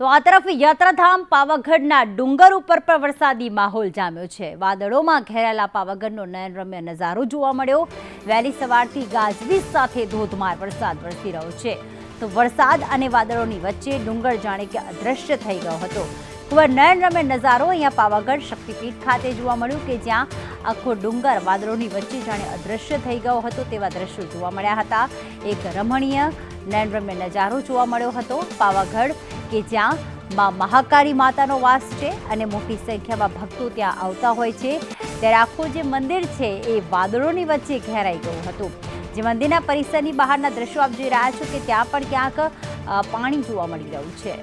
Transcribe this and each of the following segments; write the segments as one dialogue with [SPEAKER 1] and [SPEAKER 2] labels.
[SPEAKER 1] તો આ તરફ યાત્રાધામ પાવાગઢના ડુંગર ઉપર પણ વરસાદી માહોલ જામ્યો છે. વાદળોમાં ઘેરાયેલા પાવાગઢનો નયનરમ્ય નજારો જોવા મળ્યો. વહેલી સવારથી ગાજવીજ સાથે ધોધમાર વરસાદ વરસી રહ્યો છે. તો વરસાદ અને વાદળોની વચ્ચે ડુંગર જાણે કે અદ્રશ્ય થઈ ગયો હતો. જ નયનરમ્ય નજારો અહીંયા પાવાગઢ શક્તિપીઠ ખાતે જોવા મળ્યું કે જ્યાં આખો ડુંગર વાદળોની વચ્ચે જાણે અદ્રશ્ય થઈ ગયો હતો તેવા દ્રશ્યો જોવા મળ્યા હતા. એક રમણીય નયનરમ્ય નજારો જોવા મળ્યો હતો. પાવાગઢ, કે જ્યાં માં મહાકાળી માતાનો વાસ છે અને મોટી સંખ્યામાં ભક્તો ત્યાં આવતા હોય છે, ત્યારે આખું જે મંદિર છે એ વાદળોની વચ્ચે ઘેરાઈ ગયું હતું. જે મંદિરના પરિસરની બહારના દ્રશ્યો આપ જોઈ રહ્યા છો કે ત્યાં પણ ક્યાંક પાણી જોવા મળી રહ્યું છે.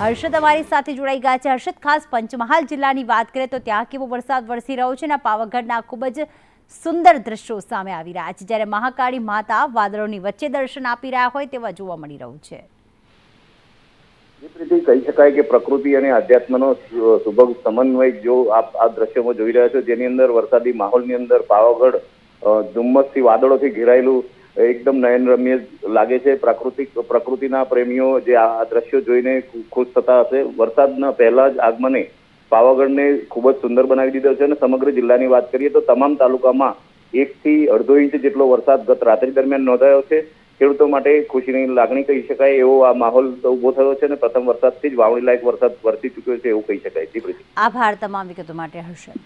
[SPEAKER 1] હર્ષદ અમારી સાથે જોડાઈ ગયા છે. હર્ષદ, ખાસ પંચમહાલ જિલ્લાની વાત કરીએ તો ત્યાં કેવો વરસાદ વરસી રહ્યો છે અને પાવાગઢના ખૂબ જ સુંદર દ્રશ્યો સામે આવી રહ્યા છે. જ્યારે મહાકાળી માતા વાદળોની વચ્ચે દર્શન આપી રહ્યા હોય તેવા જોવા મળી રહ્યું છે.
[SPEAKER 2] કહી શકાય કે પ્રકૃતિ અને આધ્યાત્મનો સુભગ સમન્વય જો આપ આ દ્રશ્યમાં જોઈ રહ્યા છો, જેની અંદર વરસાદી માહોલની અંદર પાવાગઢ ધુમ્મસથી વાદળોથી ઘેરાયેલું એકદમ નયનરમ્ય લાગે છે. પ્રાકૃતિક, પ્રકૃતિના પ્રેમીઓ જે આ દ્રશ્યો જોઈને ખુશ થતા હશે. વરસાદના પહેલા જ આગમને પાવાગઢને ખૂબ જ સુંદર બનાવી દીધો છે અને સમગ્ર જિલ્લાની વાત કરીએ તો તમામ તાલુકામાં એકથી અડધો ઇંચ જેટલો વરસાદ ગત રાત્રિ દરમિયાન નોંધાયો છે. ખેડૂતો માટે ખુશીની લાગણી કહી શકાય એવો આ માહોલ ઊભો થયો છે અને પ્રથમ વરસાદથી જ વાવણી લાયક વરસાદ વરસી ચૂક્યો છે એવું કહી શકાય.
[SPEAKER 1] આભાર તમામ વિગતો માટે હર્ષદ.